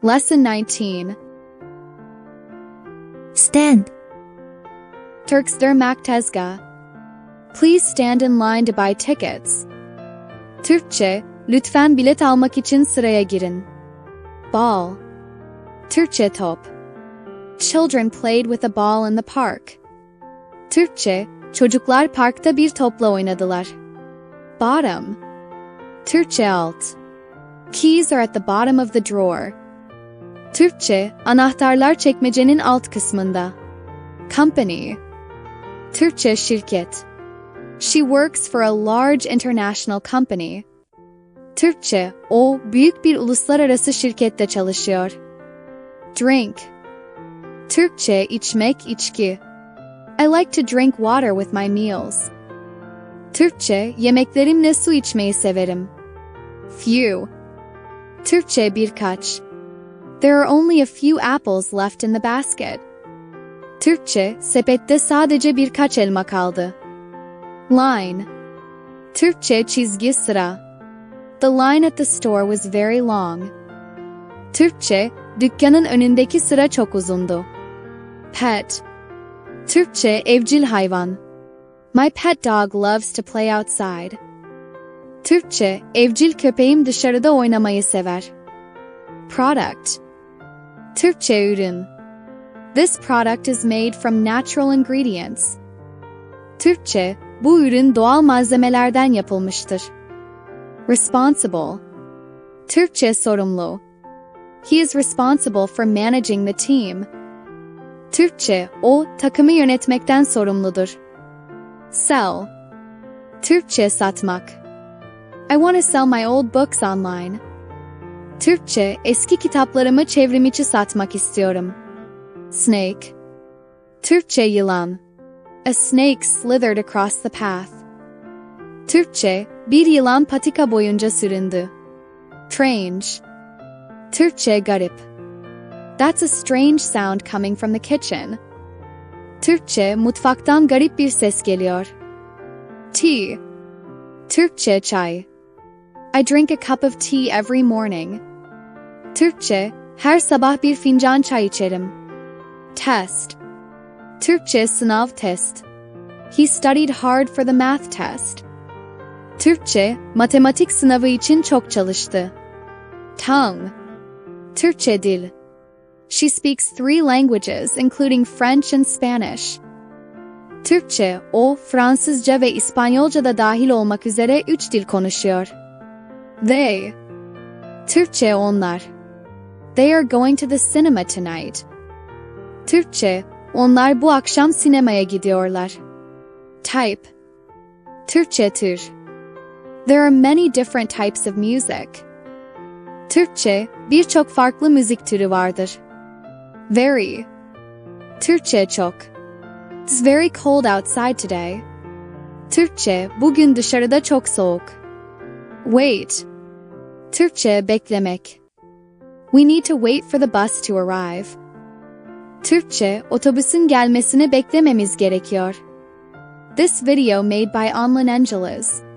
Lesson 19 Stand. Turksder Maktezga. Please stand in line to buy tickets. Türkçe, lütfen bilet almak için sıraya girin. Ball. Türkçe top. Children played with a ball in the park. Türkçe, çocuklar parkta bir topla oynadılar. Bottom. Türkçe alt. Keys are at the bottom of the drawer. Türkçe, anahtarlar çekmecenin alt kısmında. Company. Türkçe şirket. She works for a large international company. Türkçe, o büyük bir uluslararası şirkette çalışıyor. Drink. Türkçe içmek, içki. I like to drink water with my meals. Türkçe, yemeklerimle su içmeyi severim. Few. Türkçe birkaç. There are only a few apples left in the basket. Türkçe, sepette sadece birkaç elma kaldı. Line. Türkçe çizgi sıra. The line at the store was very long. Türkçe, dükkanın önündeki sıra çok uzundu. Pet. Türkçe evcil hayvan. My pet dog loves to play outside. Türkçe, evcil köpeğim dışarıda oynamayı sever. Product. Ürün. This product is made from natural ingredients. Türkçe, bu ürün doğal malzemelerden yapılmıştır. Responsible. Türkçe sorumlu. He is responsible for managing the team. Türkçe, o takımı yönetmekten sorumludur. Sell. Türkçe satmak. I want to sell my old books online. Türkçe, eski kitaplarımı çevrimiçi satmak istiyorum. Snake. Türkçe yılan. A snake slithered across the path. Türkçe, bir yılan patika boyunca süründü. Strange. Türkçe garip. That's a strange sound coming from the kitchen. Türkçe, mutfaktan garip bir ses geliyor. Tea. Türkçe çay. I drink a cup of tea every morning. Türkçe, her sabah bir fincan çay içerim. Test. Türkçe sınav test. He studied hard for the math test. Türkçe, matematik sınavı için çok çalıştı. Tongue. Türkçe dil. She speaks three languages, including French and Spanish. Türkçe, o Fransızca ve İspanyolca da dahil olmak üzere üç dil konuşuyor. They. Türkçe onlar. They are going to the cinema tonight. Türkçe, onlar bu akşam sinemaya gidiyorlar. Type. Türkçe tür. There are many different types of music. Türkçe, birçok farklı müzik türü vardır. Very. Türkçe çok. It's very cold outside today. Türkçe, bugün dışarıda çok soğuk. Wait. Türkçe, beklemek. We need to wait for the bus to arrive. Türkçe, otobüsün gelmesini beklememiz gerekiyor. This video made by Onlin Angeles.